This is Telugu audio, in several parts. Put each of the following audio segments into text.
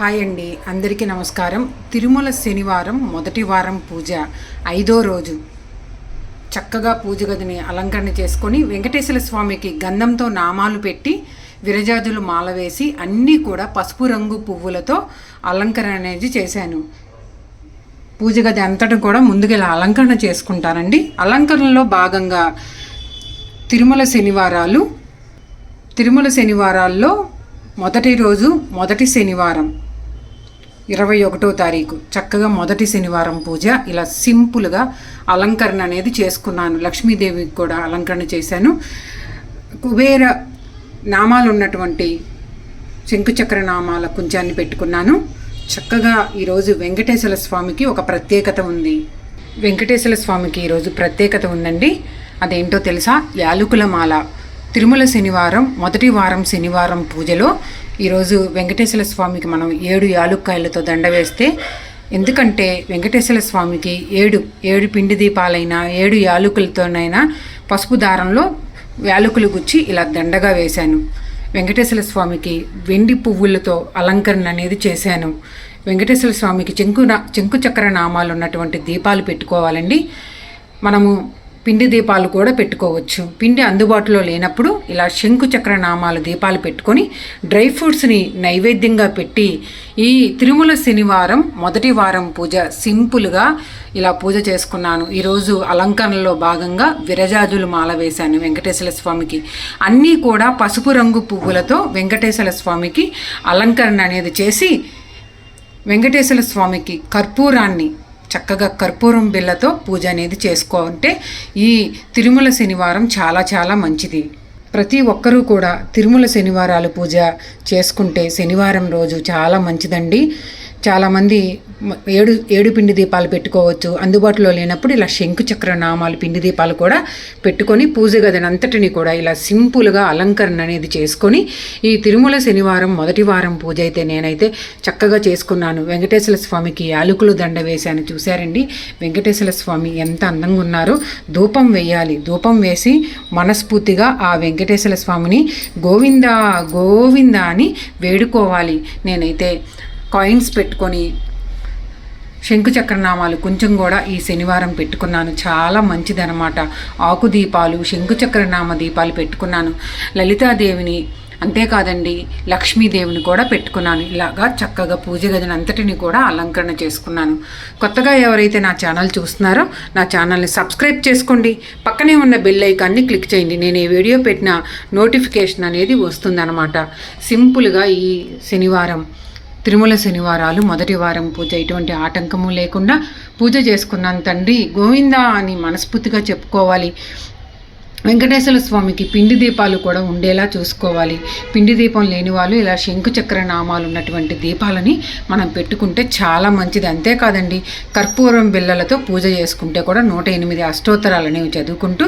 హాయ్ అండి. అందరికీ నమస్కారం. తిరుమల శనివారం మొదటి వారం పూజ. ఐదో రోజు. చక్కగా పూజ గదిని అలంకరణ చేసుకొని వెంకటేశ్వర స్వామికి గంధంతో నామాలు పెట్టి విరజాజులు మాల వేసి అన్నీ కూడా పసుపు రంగు పువ్వులతో అలంకరణ అనేది చేశాను. పూజ గది అంతటా కూడా ముందుగా ఇలా అలంకరణ చేసుకుంటానండి. అలంకరణలో భాగంగా తిరుమల శనివారాలు. తిరుమల శనివారాల్లో మొదటి రోజు మొదటి శనివారం. ఇరవై ఒకటో తారీఖు. చక్కగా మొదటి శనివారం పూజ. ఇలా సింపుల్గా అలంకరణ అనేది చేసుకున్నాను. లక్ష్మీదేవికి కూడా అలంకరణ చేశాను. కుబేర నామాలు ఉన్నటువంటి శంకుచక్ర నామాల కుంచాన్ని పెట్టుకున్నాను. చక్కగా ఈరోజు వెంకటేశ్వర స్వామికి ఒక ప్రత్యేకత ఉంది. వెంకటేశ్వర స్వామికి ఈరోజు ప్రత్యేకత ఉందండి. అదేంటో తెలుసా? యాలుకుల మాల. తిరుమల శనివారం మొదటి వారం శనివారం పూజలో ఈరోజు వెంకటేశ్వర స్వామికి మనం ఏడు యాలుక్కాయలతో దండ వేస్తే ఎందుకంటే వెంకటేశ్వర స్వామికి ఏడు ఏడు పిండి దీపాలైనా ఏడు యాలుకలతోనైనా పసుపు దారంలో యాలకులు గుచ్చి ఇలా దండగా వేశాను. వెంకటేశ్వర స్వామికి వెండి పువ్వులతో అలంకరణ అనేది చేశాను. వెంకటేశ్వర స్వామికి చెంకు చెంకు చక్ర నామాలు ఉన్నటువంటి దీపాలు పెట్టుకోవాలండి. మనము పిండి దీపాలు కూడా పెట్టుకోవచ్చు. పిండి అందుబాటులో లేనప్పుడు ఇలా శంకు చక్ర నామాలు దీపాలు పెట్టుకొని డ్రై ఫ్రూట్స్ని నైవేద్యంగా పెట్టి ఈ తిరుమల శనివారం మొదటి వారం పూజ సింపుల్గా ఇలా పూజ చేసుకున్నాను. ఈరోజు అలంకరణలో భాగంగా విరజాజులు మాల వేశాను వెంకటేశ్వర స్వామికి. అన్నీ కూడా పసుపు రంగు పువ్వులతో వెంకటేశ్వర స్వామికి అలంకరణ అనేది చేసి వెంకటేశ్వర స్వామికి కర్పూరాన్ని చక్కగా కర్పూరం బిళ్ళతో పూజ అనేది చేసుకోవాలంటే ఈ తిరుమల శనివారం చాలా చాలా మంచిది. ప్రతి ఒక్కరూ కూడా తిరుమల శనివారాలు పూజ చేసుకుంటే శనివారం రోజు చాలా మంచిదండి. చాలామంది ఏడు ఏడు పిండి దీపాలు పెట్టుకోవచ్చు. అందుబాటులో లేనప్పుడు ఇలా శంకు చక్ర నామాలు పిండి దీపాలు కూడా పెట్టుకొని పూజ గదిని అంతటిని కూడా ఇలా సింపుల్గా అలంకరణ అనేది చేసుకొని ఈ తిరుమల శనివారం మొదటి వారం పూజ అయితే నేనైతే చక్కగా చేసుకున్నాను. వెంకటేశ్వర స్వామికి యాలకులు దండ వేశాను. చూశారండి? వెంకటేశ్వర స్వామి ఎంత అందంగా ఉన్నారో. ధూపం వేయాలి. ధూపం వేసి మనస్ఫూర్తిగా ఆ వెంకటేశ్వర స్వామిని గోవిందా గోవిందా అని వేడుకోవాలి. నేనైతే కాయిన్స్ పెట్టుకొని శంకుచక్రనామాలు కొంచెం కూడా ఈ శనివారం పెట్టుకున్నాను. చాలా మంచిదనమాట ఆకు దీపాలు శంకుచక్రనామ దీపాలు పెట్టుకున్నాను. లలితాదేవిని అంతేకాదండి లక్ష్మీదేవిని కూడా పెట్టుకున్నాను. ఇలాగా చక్కగా పూజ గదిని అంతటిని కూడా అలంకరణ చేసుకున్నాను. కొత్తగా ఎవరైతే నా ఛానల్ చూస్తున్నారో నా ఛానల్ని సబ్స్క్రైబ్ చేసుకోండి. పక్కనే ఉన్న బెల్ ఐకాన్ని క్లిక్ చేయండి. నేను ఈ వీడియో పెట్టిన నోటిఫికేషన్ అనేది వస్తుందన్నమాట. సింపుల్గా ఈ శనివారం తిరుమల శనివారాలు మొదటి వారం పూజ. ఎటువంటి ఆటంకము లేకుండా పూజ చేసుకున్నాను తండ్రి. గోవిందా అని మనస్ఫూర్తిగా చెప్పుకోవాలి. వెంకటేశ్వర స్వామికి పిండి దీపాలు కూడా ఉండేలా చూసుకోవాలి. పిండి దీపం లేని వాళ్ళు ఇలా శంఖుచక్ర నామాలు ఉన్నటువంటి దీపాలని మనం పెట్టుకుంటే చాలా మంచిది. అంతేకాదండి కర్పూరం బిళ్ళలతో పూజ చేసుకుంటే కూడా నూట ఎనిమిది అష్టోత్తరాలు అనేవి చదువుకుంటూ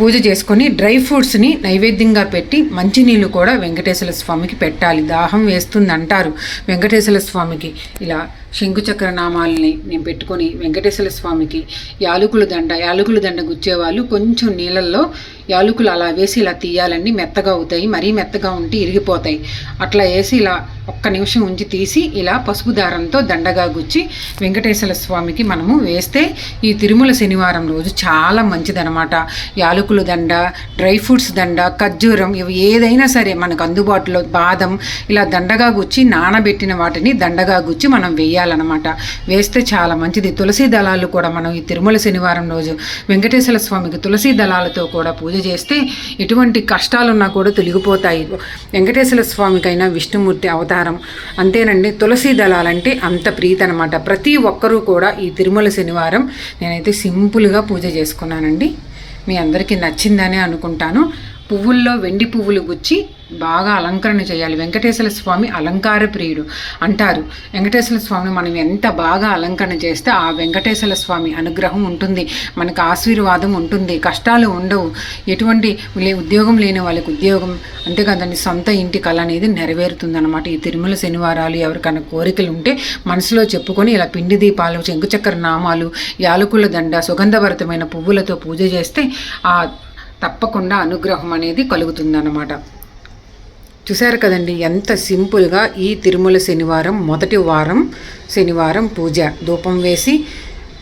పూజ చేసుకొని డ్రై ఫ్రూట్స్ని నైవేద్యంగా పెట్టి మంచినీళ్ళు కూడా వెంకటేశ్వర స్వామికి పెట్టాలి. దాహం వేస్తుంది అంటారు వెంకటేశ్వర స్వామికి ఇలా శంకుచక్ర నామాలని నేను పెట్టుకొని వెంకటేశ్వర స్వామికి యాలకుల దండ యాలకుల దండ గుచ్చేవాళ్ళు కొంచెం నీళ్ళల్లో యాలకులు అలా వేసి ఇలా తీయాలండి. మెత్తగా అవుతాయి. మరీ మెత్తగా ఉంటే ఇరిగిపోతాయి. అట్లా వేసి ఇలా ఒక్క నిమిషం ఉంచి తీసి ఇలా పసుపు దారంతో దండగా గుచ్చి వెంకటేశ్వర స్వామికి మనము వేస్తే ఈ తిరుమల శనివారం రోజు చాలా మంచిదనమాట యాలకుల దండ డ్రై ఫ్రూట్స్ దండ ఖర్జూరం ఇవి ఏదైనా సరే మనకు అందుబాటులో బాదం ఇలా దండగా గుచ్చి నానబెట్టిన వాటిని దండగా గుచ్చి మనం వేయాలన్నమాట. వేస్తే చాలా మంచిది. తులసి దళాలు కూడా మనం ఈ తిరుమల శనివారం రోజు వెంకటేశ్వర స్వామికి తులసి దళాలతో కూడా పూజ పూజ చేస్తే ఎటువంటి కష్టాలున్నా కూడా తొలగిపోతాయి. వెంకటేశ్వర స్వామికైనా విష్ణుమూర్తి అవతారం. అంతేనండి తులసి దళాలంటే అంత ప్రీతి అనమాట ప్రతి ఒక్కరూ కూడా ఈ తిరుమల శనివారం నేనైతే సింపుల్గా పూజ చేసుకున్నానండి. మీ అందరికీ నచ్చిందని అనుకుంటాను. పువ్వుల్లో వెండి పువ్వులు గుచ్చి బాగా అలంకరణ చేయాలి. వెంకటేశ్వర స్వామి అలంకార ప్రియుడు అంటారు. వెంకటేశ్వర స్వామిని మనం ఎంత బాగా అలంకరణ చేస్తే ఆ వెంకటేశ్వర స్వామి అనుగ్రహం ఉంటుంది. మనకు ఆశీర్వాదం ఉంటుంది. కష్టాలు ఉండవు. ఎటువంటి ఉద్యోగం లేని వాళ్ళకి ఉద్యోగం అంతేకాదండి సొంత ఇంటి కళ అనేది నెరవేరుతుందన్నమాట. ఈ తిరుమల శనివారాలు ఎవరికైనా కోరికలు ఉంటే మనసులో చెప్పుకొని ఇలా పిండి దీపాలు చెంకుచక్ర నామాలు యాలకుల దండ సుగంధభరితమైన పువ్వులతో పూజ చేస్తే ఆ తప్పకుండా అనుగ్రహం అనేది కలుగుతుందన్నమాట. చూశారు కదండి ఎంత సింపుల్గా ఈ తిరుమల శనివారం మొదటి వారం శనివారం పూజ. ధూపం వేసి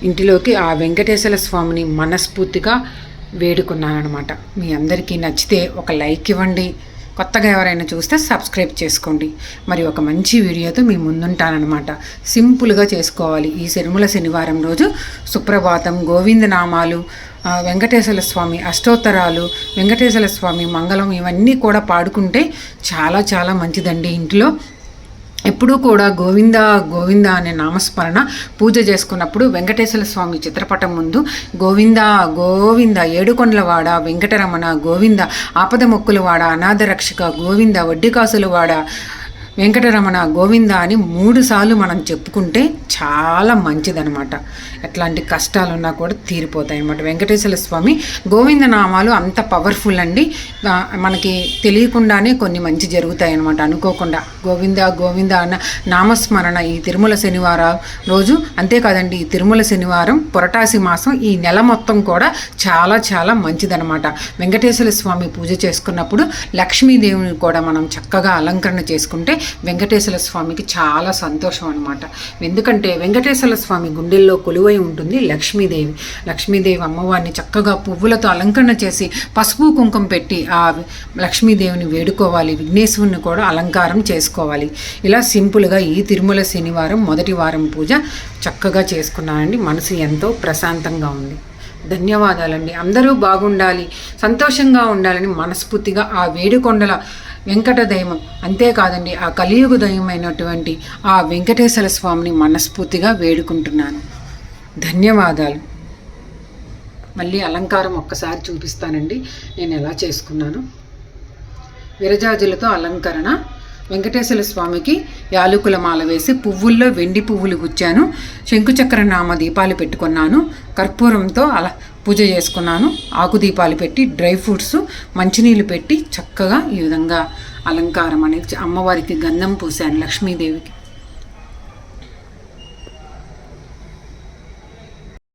ఇంటిలోకి ఆ వెంకటేశ్వర స్వామిని మనస్ఫూర్తిగా వేడుకున్నానమాట మీ అందరికీ నచ్చితే ఒక లైక్ ఇవ్వండి. కొత్తగా ఎవరైనా చూస్తే సబ్స్క్రైబ్ చేసుకోండి. మరి ఒక మంచి వీడియోతో మీ ముందుంటానమాట సింపుల్గా చేసుకోవాలి. ఈ శనిముల శనివారం రోజు సుప్రభాతం గోవిందనామాలు. నామాలు వెంకటేశ్వర స్వామి అష్టోత్తరాలు వెంకటేశ్వర స్వామి మంగళం ఇవన్నీ కూడా పాడుకుంటే చాలా చాలా మంచిదండి ఇంట్లో. ఎప్పుడూ కూడా గోవింద గోవింద అనే నామస్మరణ పూజ చేసుకున్నప్పుడు వెంకటేశ్వర స్వామి చిత్రపటం ముందు గోవింద గోవింద ఏడుకొండలవాడ వెంకటరమణ గోవింద ఆపద మొక్కులవాడ అనాథ రక్షక గోవింద వడ్డీకాసులవాడ వెంకటరమణ గోవింద అని మూడు సార్లు మనం చెప్పుకుంటే చాలా మంచిదనమాట ఎట్లాంటి కష్టాలున్నా కూడా తీరిపోతాయి అనమాట వెంకటేశ్వర స్వామి గోవింద నామాలు అంత పవర్ఫుల్ అండి. మనకి తెలియకుండానే కొన్ని మంచి జరుగుతాయి అన్నమాట. అనుకోకుండా గోవింద గోవింద అన్న నామస్మరణ ఈ తిరుమల శనివారం రోజు. అంతేకాదండి ఈ తిరుమల శనివారం పొరటాసి మాసం ఈ నెల మొత్తం కూడా చాలా చాలా మంచిదనమాట వెంకటేశ్వర స్వామి పూజ చేసుకున్నప్పుడు లక్ష్మీదేవిని కూడా మనం చక్కగా అలంకరణ చేసుకుంటే వెంకటేశ్వర స్వామికి చాలా సంతోషం అనమాట ఎందుకంటే వెంకటేశ్వర స్వామి గుండెల్లో కొలువై ఉంటుంది లక్ష్మీదేవి. లక్ష్మీదేవి అమ్మవారిని చక్కగా పువ్వులతో అలంకరణ చేసి పసుపు కుంకుమ పెట్టి ఆ లక్ష్మీదేవిని వేడుకోవాలి. విఘ్నేశ్వరుని కూడా అలంకారం చేసుకోవాలి. ఇలా సింపుల్గా ఈ తిరుమల శనివారం మొదటి వారం పూజ చక్కగా చేసుకున్నానండి. మనసు ఎంతో ప్రశాంతంగా ఉంది. ధన్యవాదాలండి. అందరూ బాగుండాలి సంతోషంగా ఉండాలని మనస్ఫూర్తిగా ఆ వేడుకొండల వెంకట దైవం అంతేకాదండి ఆ కలియుగ దైవమైనటువంటి ఆ వెంకటేశ్వర స్వామిని మనస్ఫూర్తిగా వేడుకుంటున్నాను. ధన్యవాదాలు. మళ్ళీ అలంకారం ఒక్కసారి చూపిస్తానండి. నేను ఎలా చేసుకున్నాను? విరజాజులతో అలంకరణ. వెంకటేశ్వర స్వామికి యాలకుల మాల వేసి పువ్వుల్లో వెండి పువ్వులు గుచ్చాను. శంకుచక్ర నామ దీపాలు పెట్టుకున్నాను. కర్పూరంతో అలా పూజ చేసుకున్నాను. ఆకు దీపాలు పెట్టి డ్రై ఫ్రూట్స్ మంచినీళ్ళు పెట్టి చక్కగా ఈ విధంగా అలంకారం అనేది అమ్మవారికి గంధం పూశాను లక్ష్మీదేవికి.